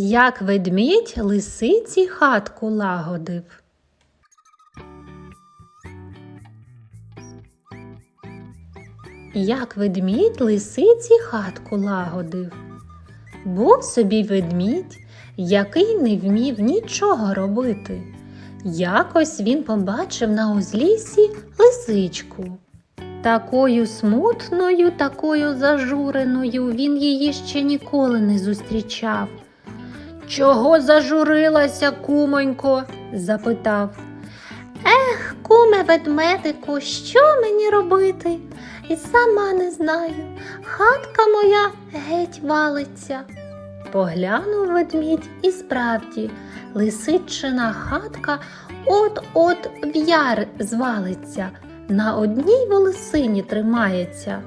Як ведмідь лисиці хатку лагодив. Як ведмідь лисиці хатку лагодив. Був собі ведмідь, який не вмів нічого робити. Якось він побачив на узліссі лисичку. Такою смутною, такою зажуреною він її ще ніколи не зустрічав. Чого зажурилася, кумонько? запитав. Ех, куме ведмедику, що мені робити? І сама не знаю. Хатка моя геть валиться. Поглянув ведмідь і справді, лисичина хатка от-от в яр звалиться, на одній волосині тримається.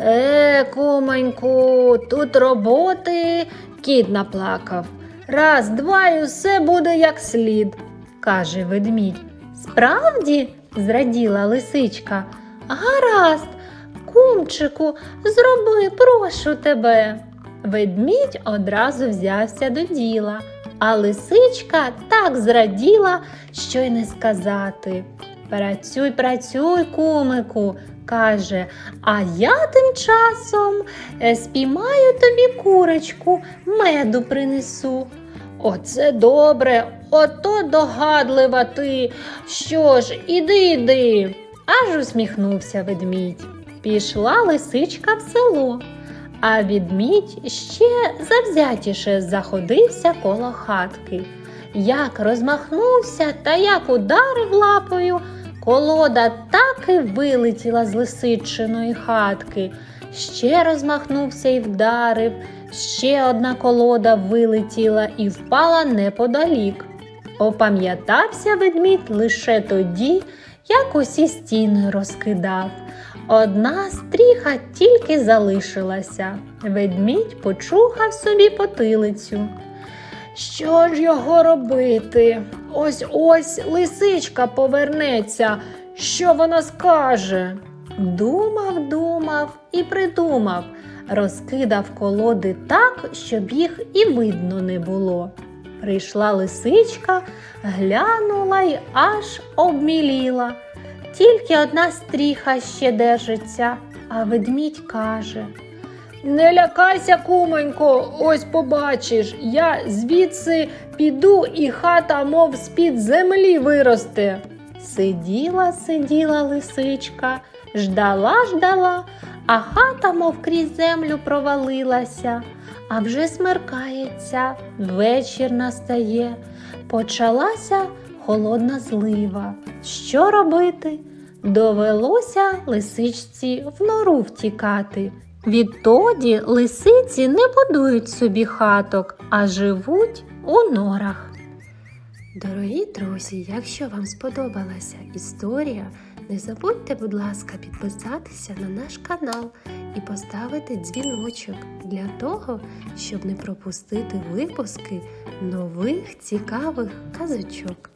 Е, кумоньку, тут роботи кіт наплакав. Раз, два і все буде як слід, каже ведмідь. Справді, зраділа лисичка. Гаразд, кумчику, зроби, прошу тебе. Ведмідь одразу взявся до діла, а лисичка так зраділа, що й не сказати. Працюй, працюй, кумику, каже, а я тим часом е, спіймаю тобі курочку, меду принесу. Оце добре, ото догадлива ти. Що ж, іди, іди. Аж усміхнувся ведмідь. Пішла лисичка в село, а ведмідь ще завзятіше заходився коло хатки. Як розмахнувся та як ударив лапою, колода так і вилетіла з лисичиної хатки. Ще розмахнувся і вдарив, ще одна колода вилетіла і впала неподалік. Опам'ятався ведмідь лише тоді, як усі стіни розкидав. Одна стріха тільки залишилася. Ведмідь почухав собі потилицю. Що ж його робити? Ось ось лисичка повернеться. Що вона скаже? Думав, думав і придумав, розкидав колоди так, щоб їх і видно не було. Прийшла лисичка, глянула й аж обміліла. Тільки одна стріха ще держиться, а ведмідь каже. Не лякайся, кумонько, ось побачиш, я звідси піду і хата, мов з-під землі виросте. Сиділа, сиділа лисичка, ждала, ждала, а хата, мов крізь землю провалилася. А вже смеркається, вечір настає. Почалася холодна злива. Що робити? Довелося лисичці в нору втікати. Відтоді лисиці не будують собі хаток, а живуть у норах. Дорогі друзі, якщо вам сподобалася історія, не забудьте, будь ласка, підписатися на наш канал і поставити дзвіночок для того, щоб не пропустити випуски нових цікавих казочок.